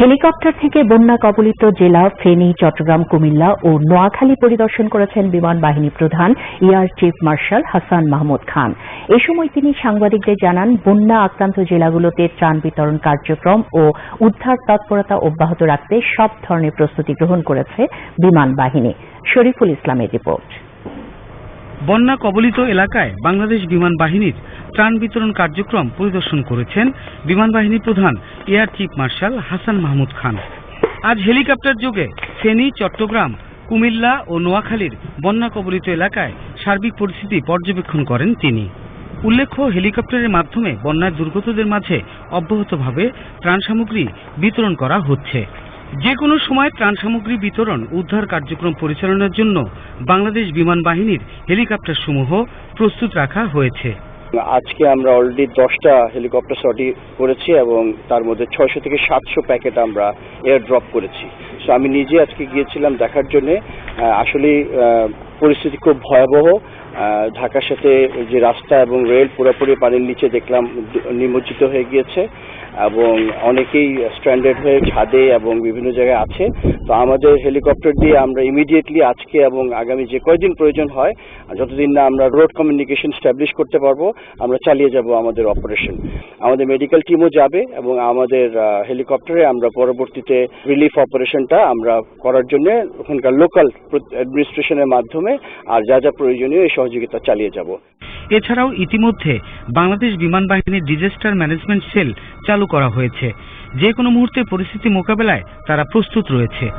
Helicopter থেকে বন্যা কবলিত জেলা ফেনী, চট্টগ্রাম, কুমিল্লা ও নোয়াখালী পরিদর্শন করেছেন বিমান বাহিনী প্রধান air chief marshal Hasan Mahmud Khan. এ সময় তিনি সাংবাদিকদের জানান, বন্যা আক্রান্ত জেলাগুলোতে ত্রাণ বিতরণ কার্যক্রম ও উদ্ধার তৎপরতা অব্যাহত রাখতে সব ধরনের প্রস্তুতি গ্রহণ করেছে বিমান বাহিনী। শরীফুল ইসলামের রিপোর্ট। বন্যা কবলিত এলাকায় বাংলাদেশ বিমান বাহিনীর ত্রাণ বিতরণ কার্যক্রম পরিদর্শন করেছেন বিমান বাহিনী প্রধান air chief marshal Hasan Mahmud Khan. আজ হেলিকপ্টার যোগে ফেনী, চট্টগ্রাম, কুমিল্লা ও নোয়াখালীর বন্যা কবলিত এলাকায় সার্বিক পরিস্থিতি পর্যবেক্ষণ করেন তিনি। উল্লেখ্য, হেলিকপ্টারের মাধ্যমে বন্যায় দুর্গতদের মাঝে অব্যাহতভাবে ত্রাণ সামগ্রী বিতরণ করা হচ্ছে। যে কোনো সময় ত্রাণ সামগ্রী বিতরণ, উদ্ধার কার্যক্রম পরিচালনার জন্য বাংলাদেশ বিমান বাহিনীর হেলিকপ্টার সমূহ প্রস্তুত রাখা হয়েছে। আজকে আমরা অলরেডি দশটা হেলিকপ্টার শটি করেছি এবং তার মধ্যে ছয়শো থেকে সাতশো প্যাকেট আমরা এয়ার ড্রপ করেছি। সো আমি নিজে আজকে গিয়েছিলাম দেখার জন্যে। আসলে পরিস্থিতি খুব ভয়াবহ। ঢাকার সাথে যে রাস্তা এবং রেল পুরোপুরি পানির নিচে দেখলাম, নিমজ্জিত হয়ে গিয়েছে। এবং অনেকেই স্ট্যান্ডার্ড হয়ে ছাদে এবং বিভিন্ন জায়গায় আছে। তো আমাদের হেলিকপ্টার দিয়ে আমরা ইমিডিয়েটলি আজকে এবং আগামী যে কয়দিন প্রয়োজন হয়, যতদিন না আমরা রোড কমিউনিকেশন স্ট্যাবলিশ করতে পারব, আমরা চালিয়ে যাব আমাদের অপারেশন আমাদের মেডিকেল টিমও যাবে এবং আমাদের হেলিকপ্টারে আমরা পরবর্তীতে রিলিফ অপারেশনটা আমরা করার জন্য ওখানকার লোকাল অ্যাডমিনিস্ট্রেশনের মাধ্যমে আর যা যা প্রয়োজনীয় এই সহযোগিতা চালিয়ে যাব। এছাড়াও ইতিমধ্যে বাংলাদেশ বিমান বাহিনীর ডিজাস্টার ম্যানেজমেন্ট সেল চালু করা হয়েছে। যে কোনো মুহূর্তে পরিস্থিতি মোকাবেলায় তারা প্রস্তুত রয়েছে।